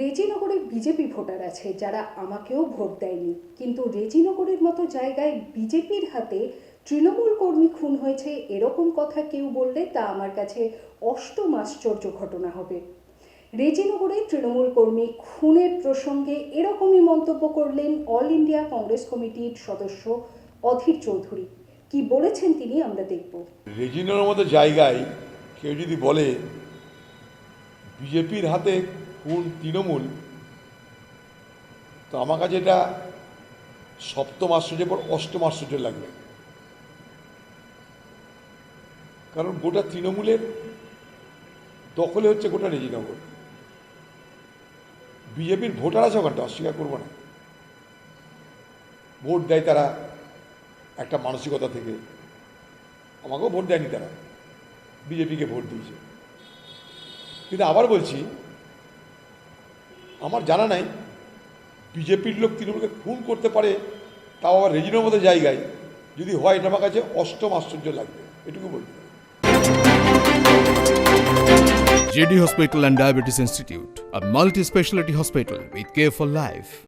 রেজিনগরে BJP voter আছে, যারা আমাকেও ভোট দেয়নি। কিন্তু রেজিনগরের মতো জায়গায় বিজেপির হাতে তৃণমূল কর্মী খুন হয়েছে এরকম কথা কেউ বললে তা আমার কাছে অষ্টম আশ্চর্য ঘটনা হবে। রেজিনগরে তৃণমূল কর্মী খুনের প্রসঙ্গে এরকমই মন্তব্য করলেন অল ইন্ডিয়া কংগ্রেস কমিটির সদস্য অধীর চৌধুরী। কি বলেছেন তিনি আমরা দেখব। রেজিনোর মতো জায়গায় কেউ যদি বলে, বিজেপির হাতে কোন তৃণমূল, তো আমার কাছে এটা সপ্তম আশ্চর্যের পর অষ্টম আশ্চর্য লাগবে। কারণ গোটা তৃণমূলের দখলে হচ্ছে গোটা রেজিনগর। বিজেপির ভোটার আছে ওখানটা অস্বীকার করব না। ভোট দেয় তারা একটা মানসিকতা থেকে। আমাকেও ভোট দেয়নি তারা। বিজেপিকে ভোট দিয়েছে। কিন্তু আবার বলছি আমার জানা নাই বিজেপির লোক তৃণমূলকে খুন করতে পারে তাও আবার রেজিনের মতো জায়গায়। যদি হয় এটা আমার কাছে অষ্টম আশ্চর্য লাগবে। এটুকু JD JD Hospital and Diabetes Institute, a multi specialty hospital with care for life.